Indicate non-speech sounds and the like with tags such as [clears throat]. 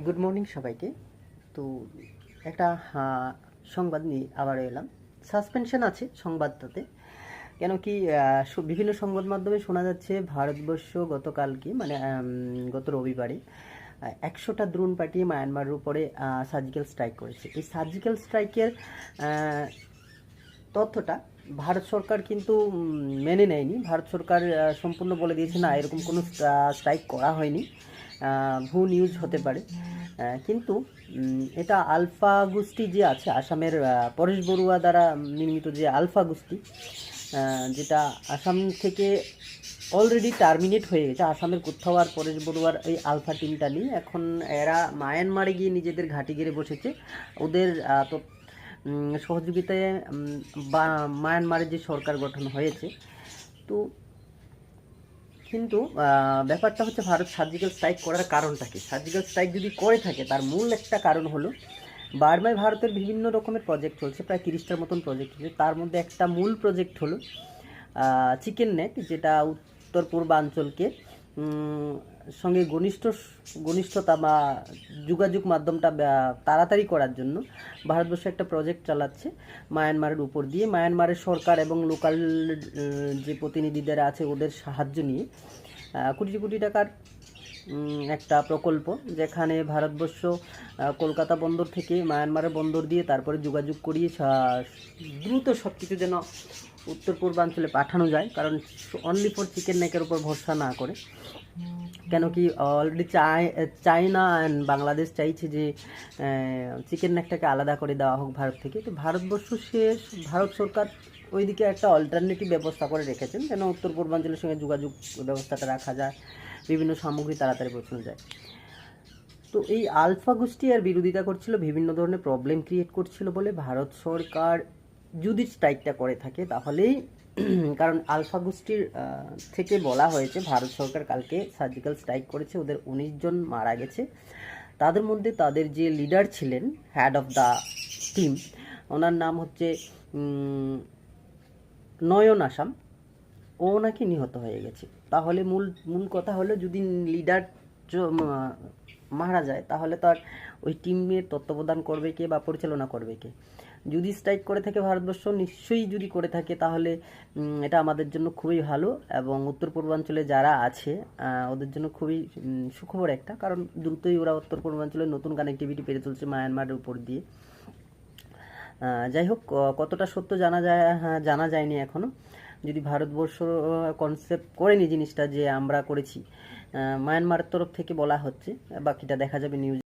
Good morning সবাইকে। তো একটা আহ, সংবাদ নিয়ে আবার এলাম। সাসপেনশন আছে সংবাদটাতে। কেন কি বিভিন্ন সংবাদ মাধ্যমে শোনা যাচ্ছে ভারতবর্ষ গতকালকে মানে গত রবিবারে একশোটা দ্রোণ পাঠিয়ে মায়ানমারের উপরে সার্জিক্যাল স্ট্রাইক করেছে। এই সার্জিক্যাল স্ট্রাইকের তথ্যটা ভারত সরকার কিন্তু মেনে নেয়নি। ভারত সরকার সম্পূর্ণ বলে দিয়েছে না এরকম কোনো স্ট্রাইক করা হয়নি। আহ, ভু নিউজ হতে পারে। কিন্তু এটা আলফা গোষ্ঠী যে আছে আসামের পরেশ বড়ুয়া দ্বারা নির্মিত যে আলফা গোষ্ঠী যেটা আসাম থেকে অলরেডি টার্মিনেট হয়ে গেছে আসামের কোথাও আর পরেশ বড়ুয়ার এই আলফা টিমটা নেই। এখন এরা মায়ানমারে গিয়ে নিজেদের ঘাঁটি গেড়ে বসেছে। ওদের তো সহযোগিতায় বা মায়ানমারের যে সরকার গঠন হয়েছে তো কিন্তু ব্যাপারটা হচ্ছে ভারত সার্জিক্যাল স্ট্রাইক করার কারণটা কি? সার্জিক্যাল স্ট্রাইক যদি করে থাকে, তার মূল একটা কারণ হলো, বার্মায় ভারতের বিভিন্ন রকমের প্রজেক্ট চলছে, প্রায় তিরিশটার মতন প্রজেক্ট চলছে। তার মধ্যে একটা মূল প্রজেক্ট হলো চিকেন নেট যেটা উত্তর পূর্বাঞ্চলকে সঙ্গে ঘনিষ্ঠ ঘনিষ্ঠতা বা যোগাযোগ মাধ্যমটা তাড়াতাড়ি করার জন্য ভারতবর্ষ একটা প্রজেক্ট চালাচ্ছে মায়ানমারের উপর দিয়ে। মায়ানমারের সরকার এবং লোকাল যে প্রতিনিধিদের আছে ওদের সাহায্য নিয়ে কোটি কোটি টাকার একটা প্রকল্প যেখানে ভারতবর্ষ কলকাতা বন্দর থেকে মায়ানমারের বন্দর দিয়ে তারপরে যোগাযোগ করিয়ে দ্রুত সব কিছু যেন উত্তর পূর্বাঞ্চলে পাঠানো যায়, কারণ অনলি ফর চিকেন নেকের উপর ভরসা না করে। কেন কি অলরেডি চায়না অ্যান্ড বাংলাদেশ চাইছে যে চিকেন নেকটাকে আলাদা করে দেওয়া হোক ভারত থেকে। তো ভারতবর্ষ শেষ, ভারত সরকার ওইদিকে একটা অল্টারনেটিভ ব্যবস্থা করে রেখেছেন, যেন উত্তর পূর্বাঞ্চলের সঙ্গে যোগাযোগ ব্যবস্থাটা রাখা যায়, বিভিন্ন সামগ্রী তাড়াতাড়ি পৌঁছানো যায়। তো এই আলফা গোষ্ঠী আর বিরোধিতা করছিল, বিভিন্ন ধরনের প্রবলেম ক্রিয়েট করছিল বলে ভারত সরকার যদি স্ট্রাইকটা করে থাকে, তাহলেই [clears throat] কারণ আলফা গোষ্ঠীর থেকে বলা হয়েছে ভারত সরকার কালকে সার্জিক্যাল স্ট্রাইক করেছে, ওদের উনিশ জন মারা গেছে। তাদের মধ্যে তাদের যে লিডার ছিলেন হেড অফ দ্য টিম ওনার নাম হচ্ছে নয়ন আসাম। ও নাকি নিহত হয়ে গেছে। তাহলে মূল মূল কথা হলো যদি লিডার মারা যায় তাহলে তো আর ওই টিমের তত্ত্বাবধান করবে কে বা পরিচালনা করবে কে? যদি স্ট্রাইক করে থাকে ভারতবর্ষ নিশ্চয়ই যদি করে থাকে তাহলে এটা আমাদের জন্য খুবই ভালো এবং উত্তর পূর্বাঞ্চলে যারা আছে ওদের জন্য খুবই সুখবর একটা কারণ দ্রুতই ওরা উত্তর পূর্বাঞ্চলে নতুন কানেক্টিভিটি পেরে চলছে মায়ানমারের উপর দিয়ে। যাই হোক কতটা সত্য জানা যায় হ্যাঁ, জানা যায়নি এখনও। যদি ভারতবর্ষ কনসেপ্ট করেনি জিনিসটা যে আমরা করেছি আহ, মায়ানমারের তরফ থেকে বলা হচ্ছে বাকিটা দেখা যাবে নিউজ